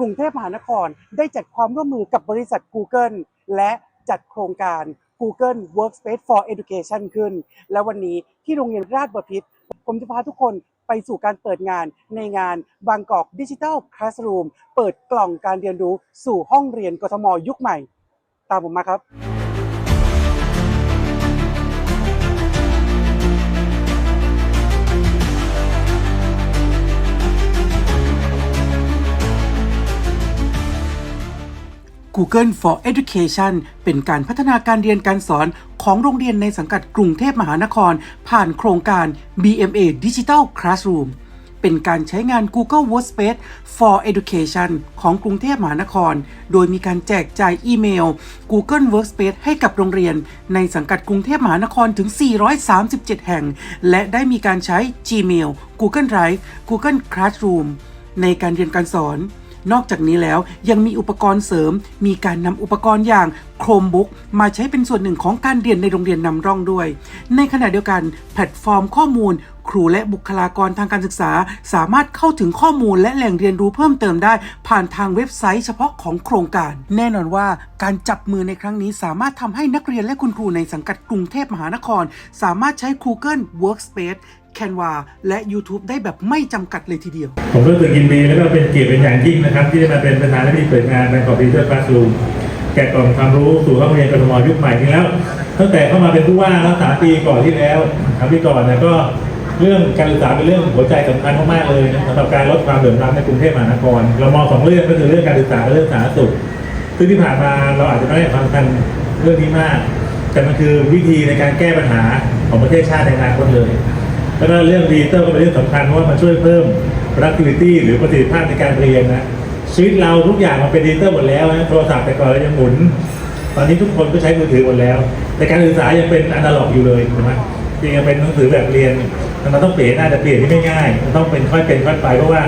กรุงเทพมหานครได้จัดความร่วมมือกับบริษัท Google และจัดโครงการ Google Workspace for Education ขึ้น และวันนี้ที่โรงเรียนราชบพิตรผมจะพาทุกคนไปสู่การเปิดงานในงานบางกอกดิจิทัลคลาสรูมเปิดกล่องการเรียนรู้สู่ห้องเรียนกทมยุคใหม่ ตามผมมาครับ Google for Education เป็นการพัฒนาการเรียนการสอนของโรงเรียนในสังกัดกรุงเทพมหานคร ผ่านโครงการ BMA Digital Classroom เป็นการใช้งาน Google Workspace for Education ของกรุงเทพมหานคร โดยมีการแจกจ่ายอีเมล Google Workspace ให้กับโรงเรียน ในสังกัดกรุงเทพมหานครถึง 437 แห่ง และได้มีการใช้ Gmail Google Drive Google Classroom ในการเรียนการสอน นอกจากนี้แล้วยังมีอุปกรณ์เสริม มีการนำอุปกรณ์อย่าง Chromebook มาใช้เป็นส่วนหนึ่งของการเรียนในโรงเรียนนำร่องด้วย ในขณะเดียวกันแพลตฟอร์มข้อมูลครูและบุคลากรทางการศึกษา สามารถเข้าถึงข้อมูลและแหล่งเรียนรู้เพิ่มเติมได้ ผ่านทางเว็บไซต์เฉพาะของโครงการ แน่นอนว่าการจับมือในครั้งนี้สามารถทำให้นักเรียนและคุณครูในสังกัดกรุงเทพมหานคร สามารถใช้ Google Workspace Canva และ YouTube ได้แบบไม่จำกัดเลยทีเดียว ผมรู้สึกยินดีและก็เป็นเกียรติเป็นอย่างยิ่งนะครับ ที่ได้มาเป็นประธานในพิธีเปิดงานแบงกอกดิจิทัลคลาสรูมแกะกล่องความรู้สู่ห้องเรียนกรทมยุคใหม่นี้แล้ว ตั้งแต่เข้ามาเป็นผู้ว่าแล้วสามปีก่อนที่แล้วครับที่ก่อนเนี่ยก็เรื่องการศึกษาเป็นเรื่องหัวใจสำคัญมากๆเลยนะสำหรับการลดความเหลื่อมล้ำในกรุงเทพมหานคร เรามองสองเรื่องก็คือเรื่องการศึกษาและเรื่องสาธารณสุขซึ่งที่ผ่านมาเราอาจจะไม่ได้ความสำคัญเรื่องนี้มาก แต่มันคือวิธีในการแก้ปัญหาของประเทศชาติในอนาคตเลย แล้วก็เรื่องดิจิตอลก็เป็นเรื่องสำคัญเพราะว่ามันช่วยเพิ่ม productivity หรือประสิทธิภาพในการเรียนนะชีวิตเราทุกอย่างมันเป็นดิจิตอลหมดแล้วนะโทรศัพท์แต่ก่อนเรายังหมุน ตอนนี้ทุกคนก็ใช้มือถือหมดแล้ว แต่การศึกษายังเป็นอนาล็อกอยู่เลยใช่ไหมยังเป็นหนังสือแบบเรียนมันต้องเปลี่ยนน่าจะเปลี่ยนที่ไม่ง่ายมันต้องเป็นค่อยเป็นค่อยไปเพราะว่า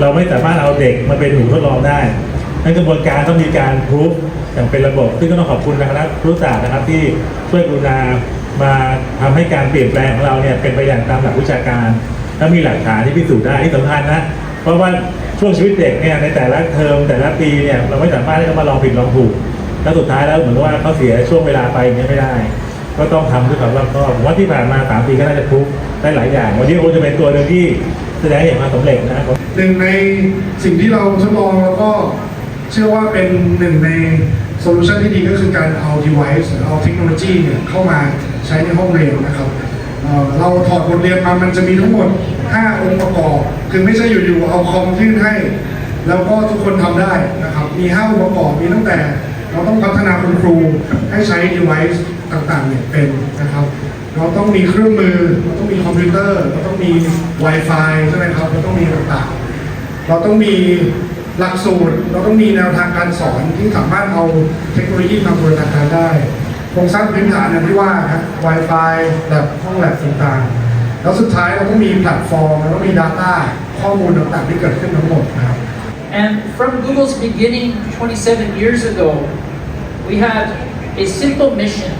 เราไม่สามารถเอาเด็กมาเป็นหนูทดลองได้ในกระบวนการต้องมีการพรูฟอย่างเป็นระบบ ซึ่งก็ต้องขอบคุณทางคณะครุศาสตร์นะครับที่ช่วยกรุณา มาทำให้การเปลี่ยนแปลงของเราเนี่ยเป็นไปอย่างตามหลักวิชาการและมีหลักฐานที่พิสูจน์ได้ที่สำคัญนะ เพราะว่าช่วงชีวิตเด็กเนี่ยในแต่ละเทอมแต่ละปีเนี่ยเราไม่สามารถที่จะมาลองผิดลองถูก แล้วสุดท้ายแล้วเหมือนว่าเขาเสียช่วงเวลาไปอย่างเงี้ยไม่ได้ ก็ต้องทำด้วยความรอบคอบผมว่าที่ผ่านมาสามปีก็น่าจะพรูฟได้หลายอย่าง วันนี้โอจะเป็นตัวหนึ่งที่แสดงเห็นควาสำเร็จนะครับหนึ่งในสิ่งที่เราทดลองแล้วก็เชื่อว่าเป็นหนึ่งใน โซลูชันที่ดีก็คือการเอา device หรือเอาเทคโนโลยีเนี่ยเข้ามาใช้ในห้องเรียนนะครับเราถอดบทเรียนมามันจะมีทั้งหมด 5 องค์ประกอบ คือไม่ใช่อยู่ๆเอาคอมยื่นให้ แล้วก็ทุกคนทำได้นะครับ มี 5 องค์ประกอบ มีตั้งแต่ เราต้องพัฒนาคุณครูให้ใช้ device ต่างๆเนี่ยเป็นนะครับ เราต้องมีเครื่องมือ เราต้องมีคอมพิวเตอร์ เราต้องมี Wi-Fi ใช่ไหมครับ เราต้องมีต่างๆ เราต้องมี หลักสูตรเราต้องมีแนวทางการสอนที่สามารถเอาเทคโนโลยีมาบูรณาการได้โครงสร้างพื้นฐานอย่างที่ว่าครับ Wi-Fi แบบห้องแลบต่างๆ แล้วสุดท้ายเราต้องมีแพลตฟอร์มเราต้องมี Data ข้อมูลต่างๆที่เกิดขึ้นทั้งหมดนะครับ And from Google's beginning 27 years ago, we had a simple mission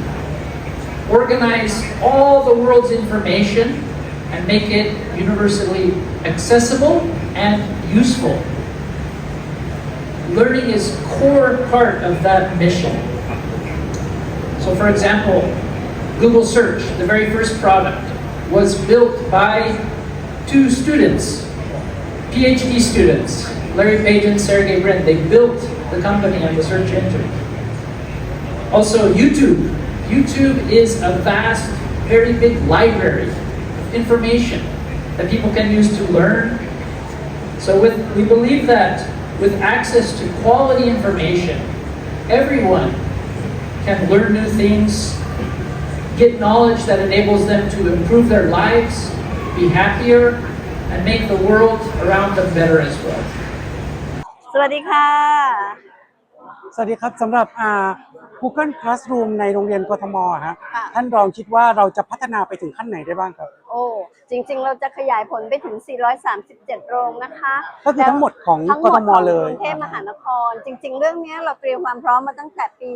organize all the world's information and make it universally accessible and useful. Learning is core part of that mission. So for example, Google Search, the very first product, was built by two students, PhD students, Larry Page and Sergey Brin. They built the company and the search engine. Also, YouTube. YouTube is a vast, very big library of information that people can use to learn. So, with, we believe that with access to quality information, everyone can learn new things, get knowledge that enables them to improve their lives, be happier, and make the world around them better as well. สวัสดีค่ะ สวัสดีครับสำหรับอ่า Google Classroom ในโรงเรียนกทมอะฮะค่ะ ท่านรองคิดว่าเราจะพัฒนาไปถึงขั้นไหนได้บ้างครับ โอ้ จริงๆ เราจะขยายผลไปถึง 437 โรงนะคะก็คือทั้งหมดของทั้งหมกดทของมเลย กรุงเทพมหานคร จริง ๆ เรื่องเนี้ยเราเตรียมความพร้อมมาตั้งแต่ปี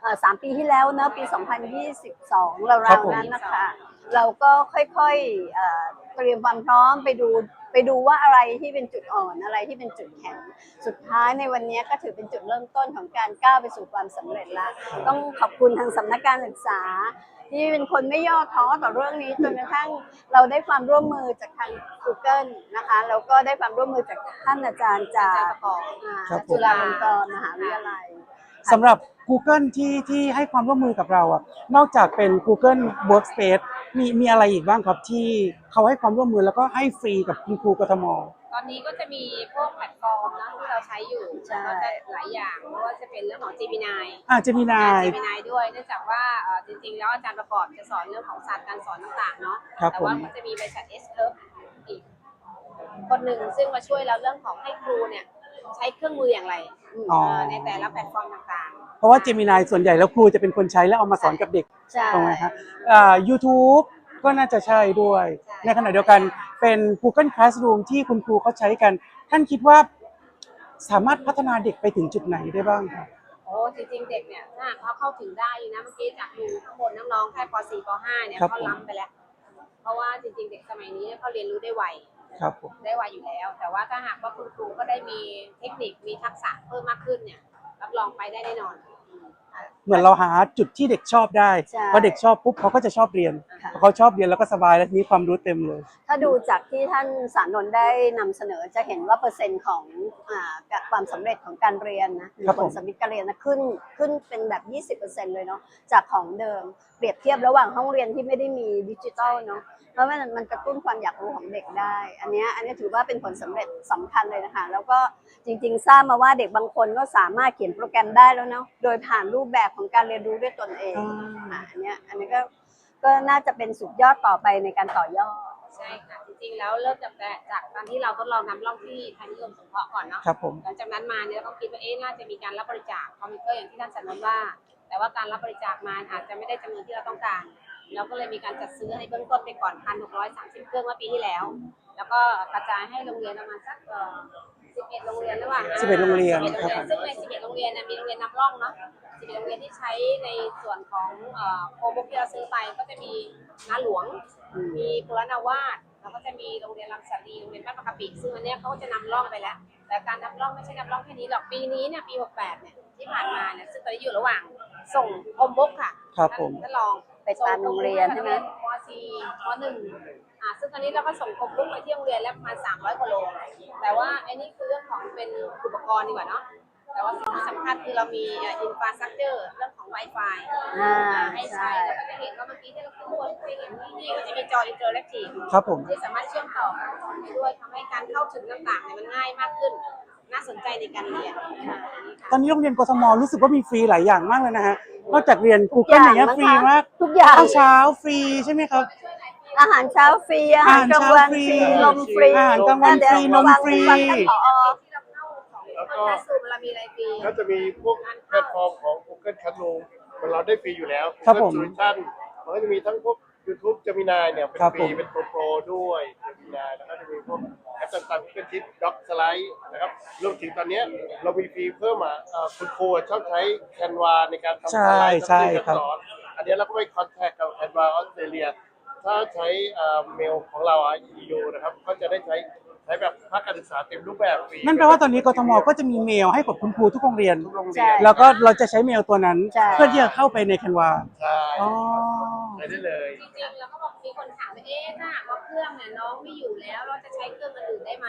เอ่อสามปีที่แล้วเนอะปี 2022 เราครับผม ๆนั้นนะคะ เราก็ค่อยๆเอ่อเตรียมความพร้อมไปดู ไปไปดูว่าอะไรที่เป็นจุดอ่อนอะไรที่เป็นจุดแข็งสุดท้ายในวันนี้ก็ถือเป็นจุดเริ่มต้นของการก้าวไปสู่ความสำเร็จละต้องขอบคุณทางสำนักการศึกษา ที่เป็นคนไม่ย่อท้อต่อเรื่องนี้จนกระทั่งเราได้ความร่วมมือจากทาง Google นะคะแล้วก็ได้ความร่วมมือจากท่านอาจารย์จากอ่าครับผมจุฬาลงกรณ์มหาวิทยาลัยสำหรับ Google ที่ที่ให้ความร่วมมือกับเราอะนอกจากเป็น Google Workspace มีมีอะไรอีกบ้างครับที่เขาให้ความร่วมมือแล้วก็ให้ฟรีกับคุณครูกทม ตอนนี้ก็จะมีพวกแพลตฟอร์มนะที่เราใช้อยู่ใช่ ก็จะหลายอย่างไม่ว่าจะเป็นเรื่องของ Gemini อ่าจะมีนาย Gemini ด้วยเนื่องจากว่าเอ่อจริงๆ แล้วอาจารย์ประกอบจะสอนเรื่องของศาสตร์การสอนต่างๆเนาะครับแต่ว่าผม ก็จะมีบริษัท S Curve อีกคนหนึ่งซึ่งมาช่วยเราเรื่องของให้ครูเนี่ย ใช้เครื่องมืออย่างไรอ๋อ เอ่อในแต่ละแพลตฟอร์มต่าง เพราะว่าเจมินายส่วนใหญ่แล้วครูจะเป็นคนใช้แล้วเอามาสอนกับเด็กใช่ถูกไหมครับอ่า YouTube ก็น่าจะใช่ด้วย ในขณะเดียวกันเป็น Google Classroom ที่คุณครูเขาใช้กัน ท่านคิดว่าสามารถพัฒนาเด็กไปถึงจุดไหนได้บ้างครับๆโอ้จริงๆเด็กเนี่ยถ้าหากเขาเข้าถึงได้นะเมื่อกี้จากดูข้างบนน้องๆแค่ป .4 ป .5 เนี่ยครับเขาผมล้ำไปแล้ว เพราะว่าจริงๆ เด็กสมัยนี้เนี่ยเขาเรียนรู้ได้ไวครับผมได้ไวอยู่แล้ว แต่ว่าถ้าหากว่าคุณครูก็ได้มีเทคนิคมีทักษะเพิ่มมากขึ้นเนี่ย รับรองไปได้แน่นอน เหมือนเราหาจุดที่เด็กชอบได้ใช่พอเด็กชอบปุ๊บเขาก็จะชอบเรียนค่ะ พอเขาชอบเรียนแล้วก็สบายแล้วทีนี้ความรู้เต็มเลย ถ้าดูจากที่ท่านสารนนท์ได้นำเสนอจะเห็นว่าเปอร์เซ็นต์ของอ่าความสำเร็จของการเรียนนะหรือครับผผลมสำลิดการเรียนนะขึ้นขึ้นเป็นแบบ 20%เลยเนาะจากของเดิม เปรียบเทียบระหว่างห้องเรียนที่ไม่ได้มีดิจิทัลเนาะ เพราะมันมันกระตุ้นความอยากรู้ของเด็กได้ อันเนี้ยอันเนี้ยถือว่าเป็นผลสำเร็จสำคัญเลยนะคะ แล้วก็จริงๆ ทราบมาว่าเด็กบางคนก็สามารถเขียนโปรแกรมได้แล้วเนาะ โดยผ่านรูปแบบของการเรียนรู้ด้วยตนเองอ่าอะอันเนี้ยอันนี้ก็ก็น่าจะเป็นสุดยอดต่อไปในการต่อยอดใช่ค่ะจริงๆแล้วเริ่มจากแต่จากตอนที่เราทดลองนำร่องที่ไทยนิยมสงเคราะห์ก่อนเนาะครับผมหลังจากนั้นมาเนี่ยเราก็คิดว่าเอ๊ะน่าจะมีการรับบริจาคคอมพิวเตอร์อย่างที่ท่านสันนนท์ว่า แต่ว่าการรับบริจาคมาอาจจะไม่ได้จำนวนที่เราต้องการ เราก็เลยมีการจัดซื้อในเบื้องต้นไปก่อนพันหกร้อยสามสิบเครื่องเมื่อปีที่แล้ว แล้วก็กระจายให้โรงเรียนประมาณสักเอ่อสิบเอ็ดโรงเรียนหรือเปล่า11โรงเรียน11ครับซึ่งในสิบเอ็ดโรงเรียนเนี่ยมีโรงเรียนนำร่องเนาะสิบเอ็ดโรงเรียนที่ใช้ในส่วนของเอ่อโครงบุ๊กที่เราซื้อไปก็จะมีนาหลวง มีปุรณาวาสแล้วก็จะมีโรงเรียนลำสาลีโรงเรียนบ้านปากกะปิซึ่งอันเนี้ยเขาก็จะนำร่องไปแล้ว แต่การนำร่องไม่ใช่นำร่องแค่นี้หรอกปีนี้เนี่ยปี 68 เนี่ยที่ผ่านมาเนี่ยซึ่งตอนนี้อยู่ระหว่างส่งอมบุ๊กค่ะครับผม ท่านลอง ไปตามโรงเรียนใช่ไหมม .4 ม .1 อ่าซึ่งตอนนี้เราก็ส่งครบบุ๊กไปที่โรงเรียนแล้วประมาณ300กว่าโล แต่ว่าไอ้นี่คือเรื่องของเป็นอุปกรณ์ดีกว่าเนาะ แต่ว่าสิ่งที่สำคัญคือเรามีอินฟราสตรักเจอร์เรื่องของ Wi-Fi อ่าให้ใช่ใช้แล้วก็จะเห็นว่าเมื่อกี้ที่เราขึ้นบนไปเห็นที่นี่ก็จะมีจออินเตอร์แอคทีฟ ครับผม ที่สามารถเชื่อมต่อกับจอได้ด้วยทำให้การเข้าถึงต่างๆเนี่ยมันง่ายมากขึ้น น่าสนใจในการเรียนค่ะตอนนี้โรงเรียนกทมรู้สึกว่ามีฟรีหลายอย่างมากเลยนะฮะนอกจากเรียน Google อย่างเงี้ยฟรีมากทุกอย่าง ข้าวเช้าฟรีใช่ไหมครับ อาหารเช้าฟรี อาหารกลางวันฟรีอาหารเช้าฟรีนมฟรีอาหารกลางวันฟรีเดี๋ยนมฟรีฟังท่านผอที่เราเข้าของคลาสรูมเรามีอะไรฟรีก็จะมีพวกแพลตฟอร์มของ Google Classroom มันเราได้ฟรีอยู่แล้ว ครับผม Google Solution มันก็จะมีทั้งพวก YouTube Gemini เนี่ยเป็นครับฟรีผมเป็นโปรโปรด้วย Gemini แล้วก็จะมีพวก แอปต่างๆ Google Sheet Doc Slide นะครับรวมถึงตอนเนี้ยเรามีฟรีเพิ่มมาเอ่อคุณครูชอบใช้ Canva ในการทำสใช่ไลด์ใช่ทำเรื่องครับ สอนอันเนี้ยเราก็ไปคอนแทคกับ Canva ออสเตรเลีย ถ้าใช้เอ่อเมลของเราอะ EU นะครับ ก็จะได้ใช้ใช้แบบภาคการศึกษาเต็มรูปแบบฟรีนั่นแปลว่าตอนนี้กทมก็จะมีเมลให้กับคุณครูทุกโรงเรียน ทุกโรงใช่เรียนแล้วก็เราจะใช้เมลตัวนั้น ใช่ เพื่อที่จะเข้าไปใน Canva ใช่ อ๋อ ใช้ได้เลยจริงๆแล้วก็บอกมีคนถามว่าเอ๊ะถ้าหากว่าเครื่องเนี่ยน้องไม่อยู่แล้วเราจะใช้เครื่องอื่นได้ไหม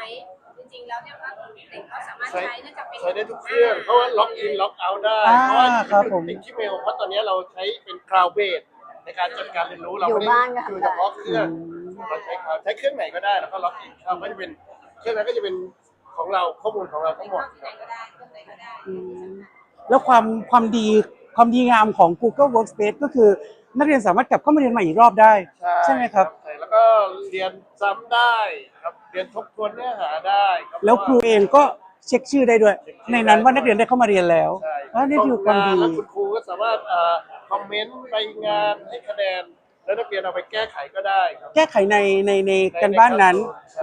จริงๆแล้วเนี่ยก็เด็กเขาสามารถใช้ใช้เนื่องจากเป็นใช้ได้ทุกเครื่องเพราะว่าล็อกอินล็อกเอาท์ได้อ่าเพราะว่าครับผม ติดที่เมลเพราะตอนนี้เราใช้เป็นคลาวด์เบสในการจัดการเรียนรู้เราอยู่ไม่ได้บ้านก็คือทำได้เฉพาะเครื่องอืมเราใช้คลาวด์ใช้เครื่องไหนก็ได้แล้วก็ล็อกอินเข้าก็จะเป็นเครื่องนั้นก็จะเป็นของเราข้อมูลของเราทั้งหมดที่ไหนก็ได้เครื่องไหนก็ได้อืมแล้วความความดีความดีงามของ Google Workspace ก็คือ นักเรียนสามารถกลับเข้ามาเรียนใหม่อีกรอบได้ ใช่ไหมครับ ใช่แล้วก็เรียนซ้ำได้ครับ เรียนทบทวนเนื้อหาได้ครับแล้วครูเองก็เช็คชื่อได้ด้วย ในนั้นว่านักเรียนได้เข้ามาเรียนแล้วใช่แล้วนี่คือความดี แล้วคุณครูก็สามารถเอ่อคอมเมนต์ไปงานให้คะแนน แล้วนักเรียนเอาไปแก้ไขก็ได้ครับ แก้ไขในในในกันบ้านนั้น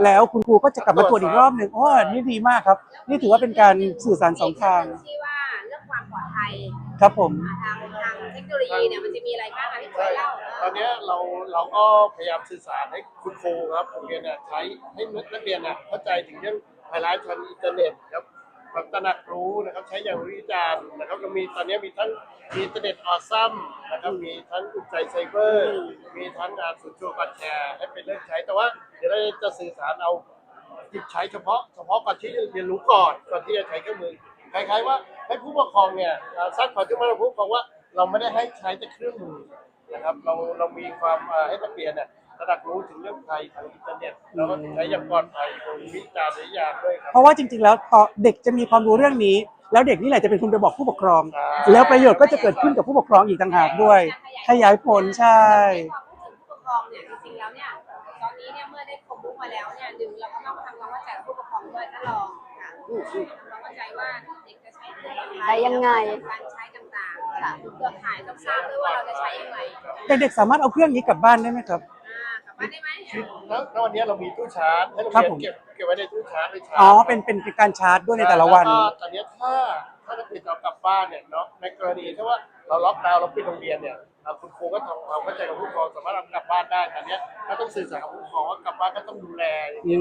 แล้วคุณครูก็จะกลับมาตรวจอีกรอบหนึ่งโอ้นี่ดีมากครับ นี่ถือว่าเป็นการสื่อสารสองทางที่ว่าเรื่องความปลอดภัยครับผมทางทาง เทคโนโลยีเนี่ยมันจะมีอะไรบ้างอะพี่ช่วยเล่าตอนเนี้ยเราเราก็พยายามสื่อสารให้คุณครูครับโรงเรียนเนี่ยใช้ให้นักเรียนเนี่ยเข้าใจถึงเรื่องไฮไลท์ทางอินเทอร์เน็ตครับแบบตระหนักรู้นะครับใช้อย่างวิจารณ์นะครับก็มีตอนเนี้ยมีทั้งมีอินเทอร์เน็ตออซัมนะครับมีทั้งอุ่นใจไซเบอร์มีทั้งงานศูนย์ช่วยการแชร์ให้เป็นเรื่องใช้แต่ว่าเดี๋ยวเราจะสื่อสารเอาหยิบใช้เฉพาะเฉพาะก่อนที่เรียนรู้ก่อนก่อนที่จะใช้เครื่องมือคล้ายๆว่าให้ผู้ปกครองเนี่ยเอ่อสร้างความเชื่อมั่นกับผู้ปกครองว่า เราไม่ได้ให้ใช้แต่เครื่องมือนะครับเราเรามีความเอ่อให้นักเรียนเนี่ยระดับรู้ถึงเรื่องภัยทางอินเทอร์เน็ตแล้วก็ใช้อย่างปลอดภัยโดยวิจารณญาณด้วยครับ เพราะว่าจริง ๆ แล้วพอเด็กจะมีความรู้เรื่องนี้ แล้วเด็กนี่แหละจะเป็นคนไปบอกผู้ปกครองแล้วประโยชน์ก็จะเกิดขึ้นกับผู้ปกครองอีกต่างหากด้วยขยายผลใช่ความพูดถึงผู้ปกครองเนี่ยจริงๆแล้วเนี่ยตอนนี้เนี่ยเมื่อได้ความรู้มาแล้วเนี่ยหนึ่งเราก็ต้องทำความเข้าใจกับผู้ปกครองด้วยถ้าลองค่ะอืมอืมทำความเข้าใจว่าเด็กจะใช้เครื่องอะรใช้ยังไง การใช้ต่างๆ ค่ะเครือข่ายต้องทราบด้วยว่าเราจะใช้ยังไงเด็กๆสามารถเอาเครื่องนี้กลับบ้านได้ไหมครับ อ่ากลับบ้านได้ไหมแล้วแล้ววันนี้เรามีตู้ชาร์จให้โรงครับเรียนผม เก็บเก็บไว้ในตู้ชาร์จไว้ชาร์จอ๋อเป็นเป็นเป็นการชาร์จด้วยในแต่ละวันแก็ตอนนี้ถ้าถ้านักเรียนจะเอากลับบ้านเนี่ยเนาะในกรณีที่ว่าเราล็อกดาวน์เราปิดโรงเรียนเนี่ยเอ่อคุณครูก็ทำความเข้าใจกับผู้ปกครองสามารถเอากลับบ้านได้แต่เนี้ยก็ต้องสื่อสารกับผู้ปกครองว่ากลับบ้านก็ต้องดูแลอย่างอืเงี้ย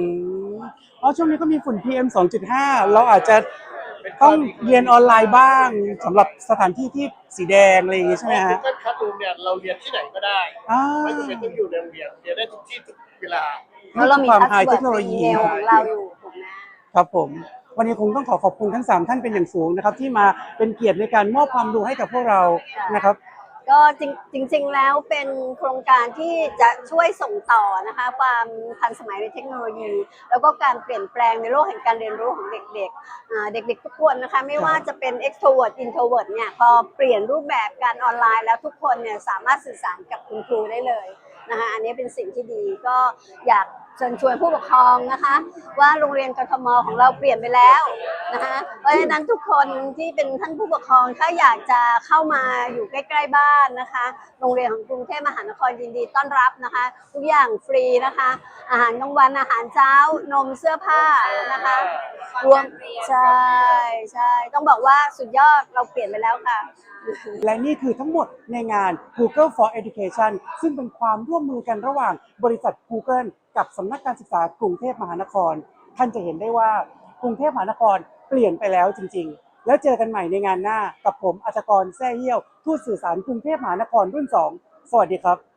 มอ๋อช่วงนี้ก็มีฝุ่น PM 2.5 เราอาจจะ ต้องเรียนออนไลน์บ้างสำหรับสถานที่ที่สีแดงอะไรอย่างงี้ใช่ไหมฮะก็คัดรูมเนี่ยเราเรียนที่ไหนก็ได้อ่า ไม่จำเป็นต้องอยู่ในโรงเรียนเรียนได้ทุกที่ทุกเวลาแล้วเรามีความทัชไฮเวิเทร์คโนโลดยีอีเมลของเราอยู่ถูกไหม ครับผม วันนี้คงต้องขอขอบคุณทั้ง 3 ท่านเป็นอย่างสูงนะครับ ที่มาเป็นเกียรติในการมอบความรู้ให้กับพวกเรานะครับ ก็จริง ๆ แล้วเป็นโครงการที่จะช่วยส่งต่อนะคะความทันสมัยในเทคโนโลยี แล้วก็การเปลี่ยนแปลงในโลกแห่งการเรียนรู้ของเด็กๆ เด็กๆ ทุกคนนะคะไม่ว่าจะเป็น extrovert introvert เนี่ยพอเปลี่ยนรูปแบบการออนไลน์แล้วทุกคนเนี่ยสามารถสื่อสารกับคุณครูได้เลยนะคะอันนี้เป็นสิ่งที่ดีก็อยากเชิญชวนผู้ปกครองนะคะ ว่าโรงเรียนกทมของเราเปลี่ยนไปแล้ว นะคะเพราะฉะนั้นทุกคนที่เป็นท่านผู้ปกครองถ้าอยากจะเข้ามาอยู่ใกล้ ๆ บ้านนะคะ โรงเรียนของกรุงเทพมหานครยินดีต้อนรับนะคะ ทุกอย่างฟรีนะคะ อาหารกลางวันอาหารเช้านมเสื้อผ้านะคะรวมใช่ใช่ต้องบอกว่าสุดยอดเราเปลี่ยนไปแล้วค่ะ และนี่คือทั้งหมดในงาน Google for Education ซึ่งเป็นความร่วมมือกันระหว่างบริษัท Google กับสำนักการศึกษากรุงเทพมหานคร ท่านจะเห็นได้ว่ากรุงเทพมหานคร ลี่ยนไปแล้วจริงๆ แล้วเจอกันใหม่ในงานหน้ากับผมอัจกรแซ่เยี่ยวทูตสื่อสารกรุงเทพมหานครรุ่น 2 สวัสดีครับ